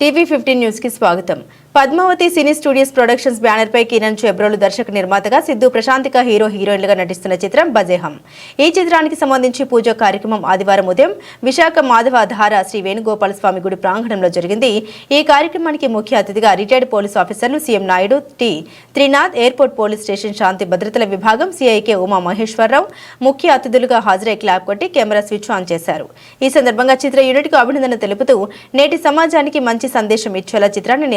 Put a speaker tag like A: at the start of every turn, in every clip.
A: TV fifteen న్యూస్కి స్వాగతం. Padmavathi cine studios productions banner పై కిరణ్ చెబ్రోలు దర్శక నిర్మాతగా సిద్ధు ప్రశాంతిక హీరో హీరోయిన్లుగా నటిస్తున్న చిత్రం బజేహం. ఈ చిత్రానికి సంబంధించి పూజ కార్యక్రమం ఆదివారం ఉదయం విశాఖ మాధవ ధార శ్రీ వేణుగోపాల స్వామి గుడి ప్రాంగణంలో జరిగింది. ఈ కార్యక్రమానికి ముఖ్య అతిథిగా రిటైర్డ్ పోలీస్ ఆఫీసర్లు CM Naidu T. Trinath airport police station శాంతి భద్రతల విభాగం సీఐకే ఉమా మహేశ్వరరావు ముఖ్య అతిథులుగా హాజరై క్లాప్ కొట్టి కెమెరా స్విచ్ ఆన్ చేశారు. ఈ సందర్భంగా చిత్ర యూనిట్కు అభినందన తెలుపుతూ నేటి సమాజానికి మంచి సందేశం ఇచ్చేలా చిత్రాన్ని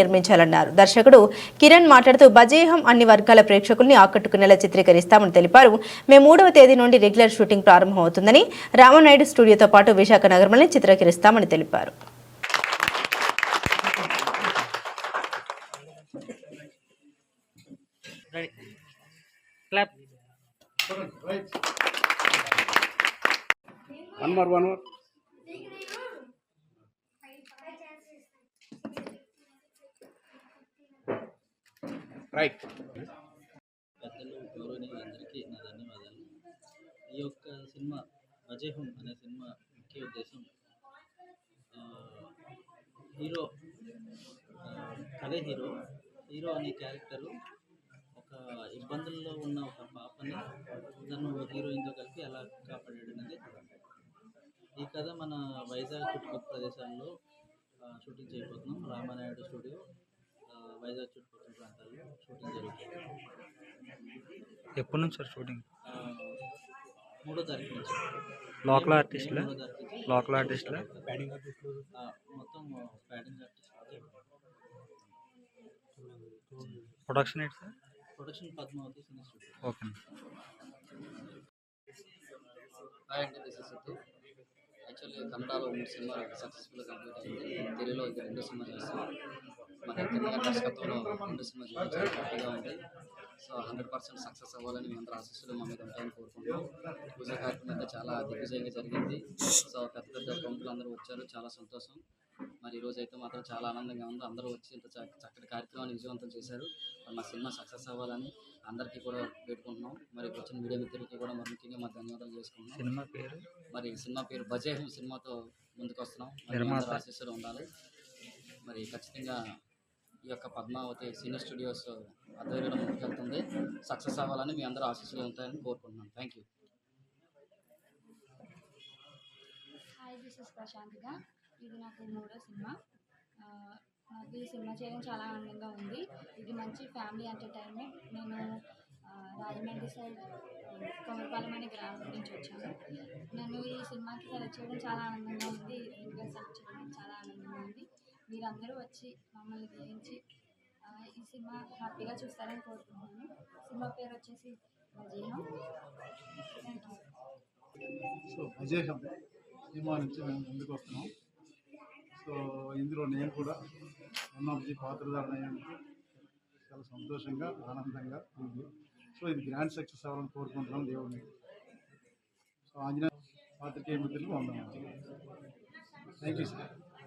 A: నిర్మించాలన్నారు దర్శకుడు కిరణ్ మాట్లాడుతూ బజేహం అన్ని వర్గాల ప్రేక్షకుల్ని ఆకట్టుకునేలా చిత్రీకరిస్తామని తెలిపారు మే మూడవ తేదీ నుండి రెగ్యులర్ షూటింగ్ ప్రారంభమవుతుందని రామనాయుడు స్టూడియోతో పాటు విశాఖ నగరంలోనే చిత్రీకరిస్తామని తెలిపారు.
B: Clap.
C: One more, one more. Right
B: పెద్దలు గౌరవనీయులందరికీ నా ధన్యవాదాలు. ఈ యొక్క సినిమా అజయహం అనే సినిమా ముఖ్య ఉద్దేశం హీరో కథ కథే హీరో. హీరో అనే క్యారెక్టరు ఒక ఇబ్బందుల్లో ఉన్న ఒక పాపని తను హీరోయిన్తో కలిపి అలా కాపాడాడు అనేది ఈ కథ మన వైజాగ్ చుట్టుపక్కల ప్రదేశాల్లో షూటింగ్ చేయబోతున్నాం. రామానాయుడు స్టూడియో. వైజాగ్ చుట్టుపక్కల ప్రాంతాల్లో షూటింగ్ జరుగుతుంది
D: ఎప్పటి నుంచి సార్ షూటింగ్?
B: మూడో తారీఖు నుంచి.
D: లోకల్ ఆర్టిస్టులా? లోకల్ ఆర్టిస్టులా?
B: ఆ, మొత్తం ప్యాడింగ్ ఆర్టిస్ట్
D: ప్రొడక్షన్ ఏంటి sir?
B: Production Padmavathi
D: okay
E: hi అండి దిస్ ఇస్ సిద్ధు. యాక్చువల్లీ కన్నడలో మూడు సినిమాలు సక్సెస్ఫుల్గా కంప్లీట్ అయింది తెలుగులో ఇది రెండు సినిమాలు చేస్తున్నాం మన కింద దర్శకత్వంలో రెండు సినిమాలు చూపించాలి హ్యాపీగా ఉంది సో హండ్రెడ్ పర్సెంట్ సక్సెస్ అవ్వాలని మీ అందరూ ఆశీస్సులు మా మీద ఉంటాయని కోరుకుంటున్నాం పూజ కార్యక్రమం అయితే చాలా దిగ్విజయంగా జరిగింది. సో పెద్ద పెద్ద ప్రముఖులు అందరూ వచ్చారు. చాలా సంతోషం. మరి ఈ రోజు అయితే మాత్రం చాలా ఆనందంగా ఉంది. అందరూ వచ్చి ఇంత చక్కటి కార్యక్రమాన్ని విజయవంతం చేశారు. మా సినిమా సక్సెస్ అవ్వాలని అందరికీ కూడా వేడుకుంటున్నాం. మరి వచ్చిన మీడియా మిత్రులకి కూడా మరి ముఖ్యంగా మా ధన్యవాదాలు చేసుకుంటున్నాం.
D: సినిమా పేరు?
E: మరి సినిమా పేరు బజేహం సినిమాతో ముందుకు వస్తున్నాం. ఆశీస్సులు ఉండాలి. మరి ఖచ్చితంగా ఈ యొక్క పద్మావతి సినీ స్టూడియోస్ ఆధ్వర్యంలో ముందుకెళ్తుంది సక్సెస్ అవ్వాలని మీ అందరూ ఆశీస్సులు ఉంటాయని కోరుకుంటున్నాను. Thank you
F: hi this is ఇది నాకు మూడో సినిమా. నాకు ఈ సినిమా చేయడం చాలా ఆనందంగా ఉంది. ఇది మంచి ఫ్యామిలీ ఎంటర్టైన్మెంట్. నేను రాజమండ్రి సైడ్ కొమరపాలెం అనే గ్రామం నుంచి వచ్చాను. నన్ను ఈ సినిమాకి సెలెక్ట్ చేయడం చాలా ఆనందంగా ఉంది. హీరోగా సెలెక్ట్ చేయడం చాలా ఆనందంగా ఉంది. మీరందరూ వచ్చి మమ్మల్ని దీవించి ఈ సినిమా హ్యాపీగా చూస్తారని కోరుకుంటున్నాను. సినిమా పేరు వచ్చేసి
C: సో అజేహం సినిమా నుంచి మేము ముందుకు వస్తున్నాం. సో ఇందులో నేను కూడా ఎన్ఆర్జీ పాత్రధారణ అయ్యేందుకు చాలా సంతోషంగా ఆనందంగా ఉంది. సో ఇది గ్రాండ్ సక్సెస్ అవ్వాలని కోరుకుంటున్నాం దేవుడిని సో ఆంజనేయ పాత్రికేయ మిత్రులు వందనాలు. Thank you sir